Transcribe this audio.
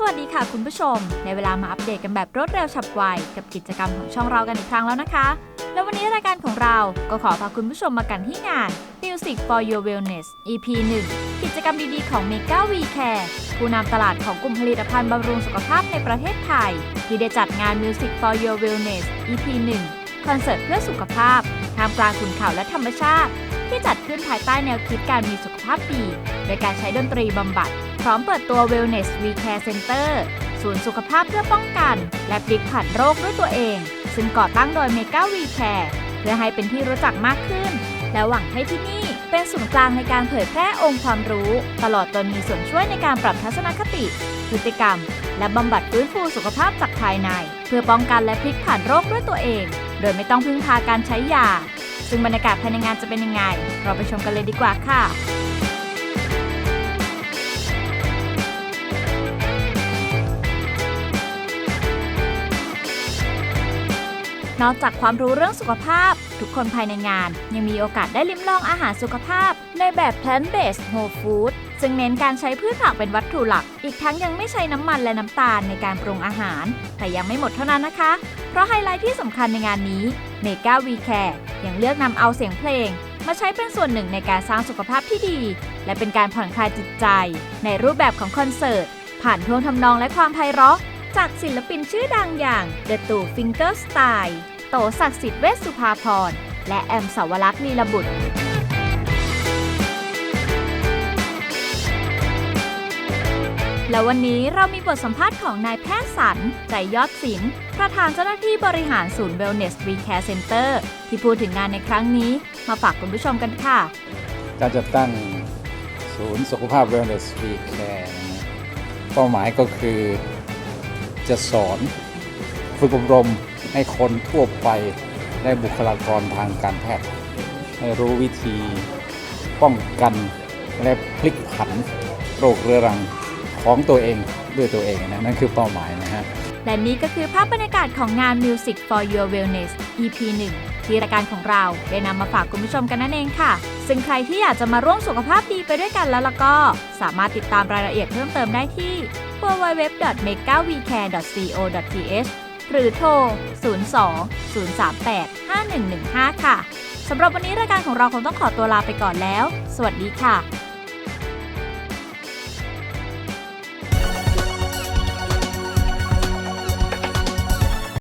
สวัสดีค่ะคุณผู้ชม ในเวลามาอัปเดตกันแบบรวดเร็วฉับไว กับกิจกรรมของช่องเรากันอีกครั้งแล้วนะคะ แล้ววันนี้รายการของเราก็ขอพาคุณผู้ชมมากันที่งาน Music for Your Wellness EP 1 กิจกรรมดีๆของ Mega We Care ผู้นำตลาดของกลุ่มผลิตภัณฑ์บำรุงสุขภาพในประเทศไทย ที่ได้จัดงาน Music for Your Wellness EP 1 คอนเสิร์ตเพื่อสุขภาพท่ามกลางขุนเขาและธรรมชาติ ที่จัดขึ้นภายใต้แนวคิดการมีสุขภาพดีโดยการใช้ดนตรีบำบัด พร้อมเปิดตัว Wellness We Care Center ศูนย์สุขภาพเพื่อป้องกัน และพลิกผันโรคด้วยตัวเอง ซึ่งก่อตั้งโดย Mega We Care เพื่อให้เป็นที่รู้จักมากขึ้น และหวังให้ที่นี่เป็นศูนย์กลางในการเผยแพร่องค์ความรู้ ตลอดจนมีส่วนช่วยในการปรับทัศนคติ พฤติกรรม และบำบัดฟื้นฟูสุขภาพจากภายใน เพื่อป้องกันและพลิกผันโรคด้วยตัวเอง โดยไม่ต้องพึ่งพาการใช้ยา ซึ่งบรรยากาศภายในงานจะเป็นยังไง เราไปชมกันเลยดีกว่าค่ะ นอกจากความรู้เรื่องสุขภาพ ทุกคนภายในงานยังมีโอกาสได้ลิ้มลองอาหารสุขภาพ ในแบบ plant-based whole food ซึ่งเน้นการใช้พืชผักเป็นวัตถุหลัก อีกทั้งยังไม่ใช้น้ำมันและน้ำตาลในการปรุงอาหาร แต่ยังไม่หมดเท่านั้นนะคะ เพราะไฮไลท์ที่สำคัญในงานนี้ Mega We Care ยังเลือกนำเอาเสียงเพลง มาใช้เป็นส่วนหนึ่งในการสร้างสุขภาพที่ดี และเป็นการผ่อนคลายจิตใจ ในรูปแบบของคอนเสิร์ตผ่านท่วงทำนองและความไพเราะ จากศิลปินชื่อดังอย่าง The Two Finger Style โตศักดิ์สิทธิ์เวชสุภาพร และแอมสาวรักษ์ลีลบุตร แล้ววันนี้เรามีบทสัมภาษณ์ของนายแพทย์สัน ใจยอดศิลป์ประธานเจ้าหน้าที่บริหารศูนย์ Wellness We Care Center ที่พูดถึงงานในครั้งนี้ มาฝากคุณผู้ชมกันค่ะ การจัดตั้งศูนย์สุขภาพ Wellness We Care เป้าหมายก็คือ จะสอนฝึกอบรมให้คนทั่วไปและบุคลากรทางการแพทย์ ให้รู้วิธีป้องกันและพลิกผันโรคเรื้อรังของตัวเองด้วยตัวเองนะนั่นคือเป้าหมายนะฮะ และนี่ก็คือภาพบรรยากาศของงาน Music for Your Wellness EP 1 ที่รายการของเราได้นำมาฝากคุณผู้ชมกันนั่นเองค่ะ ซึ่งใครที่อยากจะมาร่วมสุขภาพดีไปด้วยกันแล้วล่ะก็ สามารถติดตามรายละเอียดเพิ่มเติมได้ที่ www.megawecare.co.th หรือโทร 02 038 5115 ค่ะ สำหรับวันนี้รายการของเราคงต้องขอตัวลาไปก่อนแล้ว สวัสดีค่ะ